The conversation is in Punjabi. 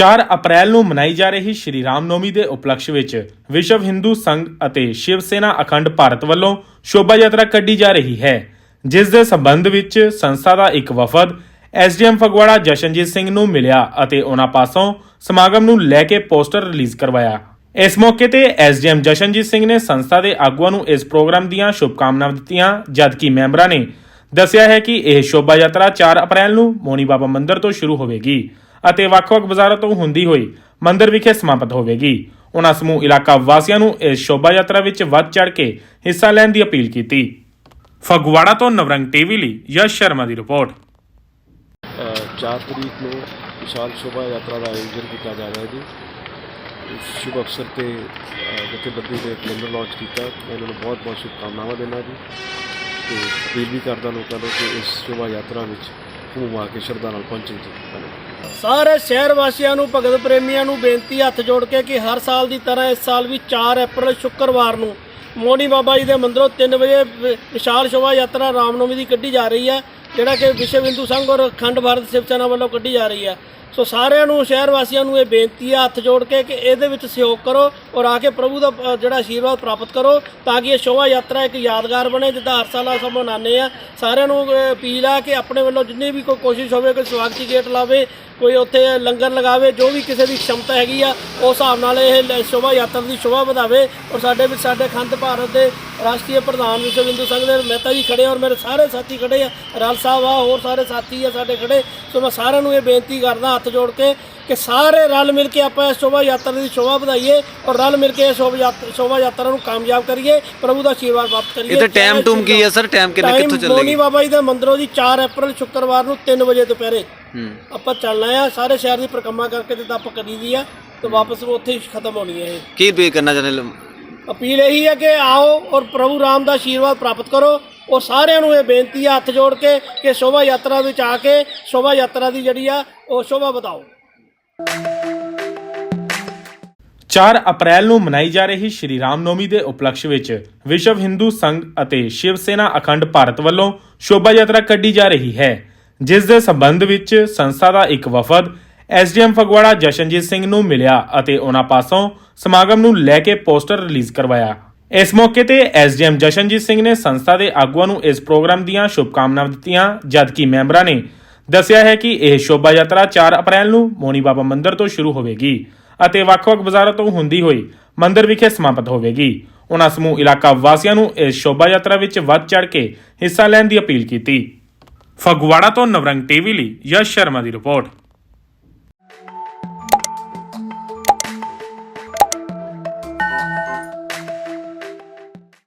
4 ਅਪ੍ਰੈਲ ਨੂੰ ਮਨਾਈ ਜਾ ਰਹੀ ਸ਼੍ਰੀ ਰਾਮ ਨੌਮੀ ਦੇ ਉਪਲਕਸ਼ ਵਿੱਚ ਵਿਸ਼ਵ ਹਿੰਦੂ ਸੰਘ ਅਤੇ ਸ਼ਿਵ ਸੈਨਾ ਅਖੰਡ ਭਾਰਤ ਵੱਲੋਂ ਸ਼ੋਭਾ ਯਾਤਰਾ ਕੱਢੀ ਜਾ ਰਹੀ ਹੈ, ਜਿਸ ਦੇ ਸੰਬੰਧ ਵਿੱਚ ਸੰਸਥਾ ਦਾ ਇੱਕ ਵਫਦ ਐਸਡੀਐਮ ਫਗਵਾੜਾ ਜਸ਼ਨਜੀਤ ਸਿੰਘ ਨੂੰ ਮਿਲਿਆ ਅਤੇ ਉਹਨਾਂ ਪਾਸੋਂ ਸਮਾਗਮ ਨੂੰ ਲੈ ਕੇ ਪੋਸਟਰ ਰਿਲੀਜ਼ ਕਰਵਾਇਆ। ਇਸ ਮੌਕੇ ਤੇ ਐਸਡੀਐਮ ਜਸ਼ਨਜੀਤ ਸਿੰਘ ਨੇ ਸੰਸਥਾ ਦੇ ਆਗੂਆਂ ਨੂੰ ਇਸ ਪ੍ਰੋਗਰਾਮ ਦੀਆਂ ਸ਼ੁਭਕਾਮਨਾਵਾਂ ਦਿੱਤੀਆਂ, ਜਦਕਿ ਮੈਂਬਰਾਂ ਨੇ ਦੱਸਿਆ ਹੈ ਕਿ ਇਹ ਸ਼ੋਭਾ ਯਾਤਰਾ 4 ਅਪ੍ਰੈਲ ਨੂੰ ਮੋਨੀ ਬਾਬਾ ਮੰਦਿਰ ਤੋਂ ਸ਼ੁਰੂ ਹੋਵੇਗੀ। ਅਤੇ ਵੱਖ-ਵੱਖ ਬਾਜ਼ਾਰਾਂ ਤੋਂ ਹੁੰਦੀ ਹੋਈ ਮੰਦਿਰ ਵਿਖੇ ਸਮਾਪਤ ਹੋਵੇਗੀ। ਉਹਨਾਂ ਸਮੂਹ ਇਲਾਕਾ ਵਾਸੀਆਂ ਨੂੰ ਇਸ ਸ਼ੋਭਾ ਯਾਤਰਾ ਵਿੱਚ ਵੱਧ ਚੜ ਕੇ ਹਿੱਸਾ ਲੈਣ ਦੀ ਅਪੀਲ ਕੀਤੀ। ਫਗਵਾੜਾ ਤੋਂ ਨਵਰੰਗ ਟੀਵੀ ਲਈ ਯਸ਼ ਸ਼ਰਮਾ ਦੀ ਰਿਪੋਰਟ। ਅ, ਤਰੀਕ ਨੂੰ ਵਿਸ਼ਾਲ ਸ਼ੋਭਾ ਯਾਤਰਾ ਦਾ ਆਯੋਜਨ ਕੀਤਾ ਜਾ ਰਿਹਾ ਹੈ ਜੀ। ਇਸ ਸ਼ੁਭ ਅਵਸਰ ਤੇ ਜਥੇਬੰਦੀ ਨੇ ਕੈਲੰਡਰ ਲਾਂਚ ਕੀਤਾ। ਮੈਂ ਇਹਨਾਂ ਨੂੰ ਬਹੁਤ ਬਹੁਤ ਸ਼ੁਭਕਾਮਨਾਵਾਂ ਦਿੰਦਾ ਜੀ। ਤੇ ਅਪੀਲ ਵੀ ਕਰਦਾ ਲੋਕਾਂ ਨੂੰ ਕਿ ਇਸ ਸ਼ੋਭਾ ਯਾਤਰਾ ਵਿੱਚ ਘੂਮ ਆ ਕੇ ਸ਼ਰਧਾ ਨਾਲ ਪਹੁੰਚਣ ਜੀ। ਸਾਰੇ ਸ਼ਹਿਰ ਵਾਸੀਆਂ ਨੂੰ, ਭਗਤ ਪ੍ਰੇਮੀਆਂ ਨੂੰ ਬੇਨਤੀ ਹੱਥ ਜੋੜ ਕੇ ਕਿ ਹਰ ਸਾਲ ਦੀ ਤਰ੍ਹਾਂ ਇਸ ਸਾਲ ਵੀ 4 ਅਪ੍ਰੈਲ ਸ਼ੁੱਕਰਵਾਰ ਨੂੰ ਮੋਨੀ ਬਾਬਾ ਜੀ ਦੇ ਮੰਦਰੋਂ 3 ਵਜੇ ਵਿਸ਼ਾਲ ਸ਼ੋਭਾ ਯਾਤਰਾ ਰਾਮਨਵਮੀ ਦੀ ਕੱਢੀ ਜਾ ਰਹੀ ਹੈ, ਜਿਹੜਾ ਕਿ ਵਿਸ਼ਵ ਹਿੰਦੂ ਸੰਘ ਔਰ ਅਖੰਡ ਭਾਰਤ ਸ਼ਿਵ ਸੈਨਾ ਵੱਲੋਂ ਕੱਢੀ ਜਾ ਰਹੀ ਹੈ। ਸੋ ਸਾਰਿਆਂ ਨੂੰ ਸ਼ਹਿਰ ਵਾਸੀਆਂ ਨੂੰ ਇਹ ਬੇਨਤੀ ਆ, ਹੱਥ ਜੋੜ ਕੇ ਕਿ ਇਹਦੇ ਵਿੱਚ ਸਹਿਯੋਗ ਕਰੋ ਔਰ ਆ ਕੇ ਪ੍ਰਭੂ ਦਾ ਜਿਹੜਾ ਆਸ਼ੀਰਵਾਦ ਪ੍ਰਾਪਤ ਕਰੋ ਤਾਂ ਕਿ ਇਹ ਸ਼ੋਭਾ ਯਾਤਰਾ ਇੱਕ ਯਾਦਗਾਰ ਬਣੇ, ਜਿੱਦਾਂ ਹਰ ਸਾਲ ਆਪਾਂ ਮਨਾਉਂਦੇ ਆ। ਸਾਰਿਆਂ ਨੂੰ ਅਪੀਲ ਆ ਕਿ ਆਪਣੇ ਵੱਲੋਂ ਜਿੰਨੀ ਵੀ ਕੋਈ ਕੋਸ਼ਿਸ਼ ਹੋਵੇ, ਕੋਈ ਸਵਾਗਤੀ ਗੇਟ ਲਾਵੇ, ਕੋਈ ਉੱਥੇ ਲੰਗਰ ਲਗਾਵੇ, ਜੋ ਵੀ ਕਿਸੇ ਦੀ ਸ਼ਮਤਾ ਹੈਗੀ ਆ, ਉਸ ਹਿਸਾਬ ਨਾਲ ਇਹ ਸ਼ੋਭਾ ਯਾਤਰਾ ਦੀ ਸ਼ੋਭਾ ਵਧਾਵੇ ਔਰ ਸਾਡੇ ਵਿੱਚ, ਸਾਡੇ ਖੰਡ ਭਾਰਤ ਦੇ ਰਾਸ਼ਟਰੀ ਪ੍ਰਧਾਨ ਵਿਸ਼ਵ ਹਿੰਦੂ ਸੰਘ ਦੇ ਮਹਿਤਾ ਜੀ ਖੜੇ ਔਰ ਮੇਰੇ ਸਾਰੇ ਸਾਥੀ ਖੜੇ ਆ। ਰਲ ਸਾਹਿਬ ਆ, ਹੋਰ ਸਾਰੇ ਸਾਥੀ ਆ ਸਾਡੇ ਖੜੇ। ਸੋ ਮੈਂ ਸਾਰਿਆਂ ਨੂੰ ਇਹ ਬੇਨਤੀ ਕਰਦਾ ਹੱਥ ਜੋੜ ਕੇ ਕਿ ਸਾਰੇ ਰਲ ਮਿਲ ਕੇ ਆਪਾਂ ਇਸ ਸ਼ੋਭਾ ਯਾਤਰਾ ਦੀ ਸ਼ੋਭਾ ਵਧਾਈਏ ਔਰ ਰਲ ਮਿਲ ਕੇ ਇਹ ਸ਼ੋਭਾ ਯਾਤ- ਸ਼ੋਭਾ ਯਾਤਰਾ ਨੂੰ ਕਾਮਯਾਬ ਕਰੀਏ ਪ੍ਰਭੂ ਦਾ ਆਸ਼ੀਰਵਾਦ ਪ੍ਰਾਪਤ ਕਰੀਏ। ਇਹਦਾ ਟਾਈਮ ਟੂਮ ਕੀ ਹੈ ਸਰ ਟਾਈਮ ਕਿੰਨੇ ਕਿੱਥੋਂ ਮੋਨੀ ਚੱਲੇਗੀ? ਬਾਬਾ ਜੀ ਦੇ ਮੰਦਿਰੋਂ ਦੀ 4 ਅਪ੍ਰੈਲ ਸ਼ੁੱਕਰਵਾਰ ਨੂੰ 3 ਵਜੇ ਦੁਪਹਿਰੇ। ਆਪਾਂ ਚੱਲਣਾ ਆ ਸਾਰੇ ਸ਼ਹਿਰ ਦੀ ਪਰਿਕਰਮਾ ਕਰਕੇ ਤੇ ਆਪਾਂ ਕਰੀ ਦੀ ਆ ਤੇ ਵਾਪਸ ਉੱਥੇ ਹੀ ਖਤਮ ਹੋਣੀ ਹੈ ਇਹ। ਕੀ ਬੇ ਕਰਨਾ ਚਾਹੁੰਦੇ ਅਪੀਲ ਇਹੀ ਹੈ ਕਿ ਆਓ ਔਰ ਪ੍ਰਭੂ ਰਾਮ ਦਾ ਆਸ਼ੀਰਵਾਦ ਪ੍ਰਾਪਤ ਕਰੋ। ਔਰ ਸਾਰਿਆਂ ਨੂੰ ਇਹ ਬੇਨਤੀ ਹੈ ਹੱਥ ਜੋੜ ਕੇ ਕਿ ਸ਼ੋਭਾ ਯਾਤਰਾ ਵਿੱਚ ਆ ਕੇ ਸ਼ੋਭਾ ਯਾਤਰਾ ਦੀ ਜਿਹੜੀ ਆ, ਉਹ ਸ਼ੋਭਾ ਵਧਾਓ। 4 ਅਪ੍ਰੈਲ ਨੂੰ ਮਨਾਈ ਜਾ ਰਹੀ ਸ਼੍ਰੀ ਰਾਮ ਨਵਮੀ ਦੇ ਉਪਲਕਸ਼ ਵਿੱਚ ਵਿਸ਼ਵ ਹਿੰਦੂ ਸੰਘ ਅਤੇ ਸ਼ਿਵ ਸੇਨਾ ਅਖੰਡ ਭਾਰਤ ਵੱਲੋਂ ਸ਼ੋਭਾ ਯਾਤਰਾ ਕੱਢੀ ਜਾ ਰਹੀ ਹੈ, ਜਿਸ ਦੇ ਸੰਬੰਧ ਵਿੱਚ ਸੰਸਥਾ ਦਾ ਇੱਕ ਵਫਦ ਐਸਡੀਐਮ ਫਗਵਾੜਾ ਜਸ਼ਨਜੀਤ ਸਿੰਘ ਨੂੰ ਮਿਲਿਆ ਅਤੇ ਉਹਨਾਂ ਪਾਸੋਂ ਸਮਾਗਮ ਨੂੰ ਲੈ ਕੇ ਪੋਸਟਰ ਰਿਲੀਜ਼ ਕਰਵਾਇਆ। ਇਸ ਮੌਕੇ ਤੇ ਐਸਡੀਐਮ ਜਸ਼ਨਜੀਤ ਸਿੰਘ ਨੇ ਸੰਸਥਾ ਦੇ ਆਗੂਆਂ ਨੂੰ ਇਸ ਪ੍ਰੋਗਰਾਮ ਦੀਆਂ ਸ਼ੁਭਕਾਮਨਾਵਾਂ ਦਿੱਤੀਆਂ ਜਦਕਿ ਮੈਂਬਰਾਂ ਨੇ ਦੱਸਿਆ ਹੈ ਕਿ ਇਹ ਸ਼ੋਭਾ ਯਾਤਰਾ 4 ਅਪ੍ਰੈਲ ਨੂੰ ਮੋਨੀ ਬਾਬਾ ਮੰਦਿਰ ਤੋਂ ਸ਼ੁਰੂ ਹੋਵੇਗੀ ਅਤੇ ਵੱਖ-ਵੱਖ ਬਾਜ਼ਾਰਾਂ ਤੋਂ ਹੁੰਦੀ ਹੋਈ ਮੰਦਿਰ ਵਿਖੇ ਸਮਾਪਤ ਹੋਵੇਗੀ। ਉਹਨਾਂ ਸਮੂਹ ਇਲਾਕਾ ਵਾਸੀਆਂ ਨੂੰ ਇਸ ਸ਼ੋਭਾ ਯਾਤਰਾ ਵਿੱਚ ਵੱਧ ਚੜ ਕੇ ਹਿੱਸਾ ਲੈਣ ਦੀ ਅਪੀਲ ਕੀਤੀ। ਫਗਵਾੜਾ ਤੋਂ ਨਵਰੰਗ ਟੀਵੀ ਲਈ ਯਸ਼ ਸ਼ਰਮਾ ਦੀ ਰਿਪੋਰਟ।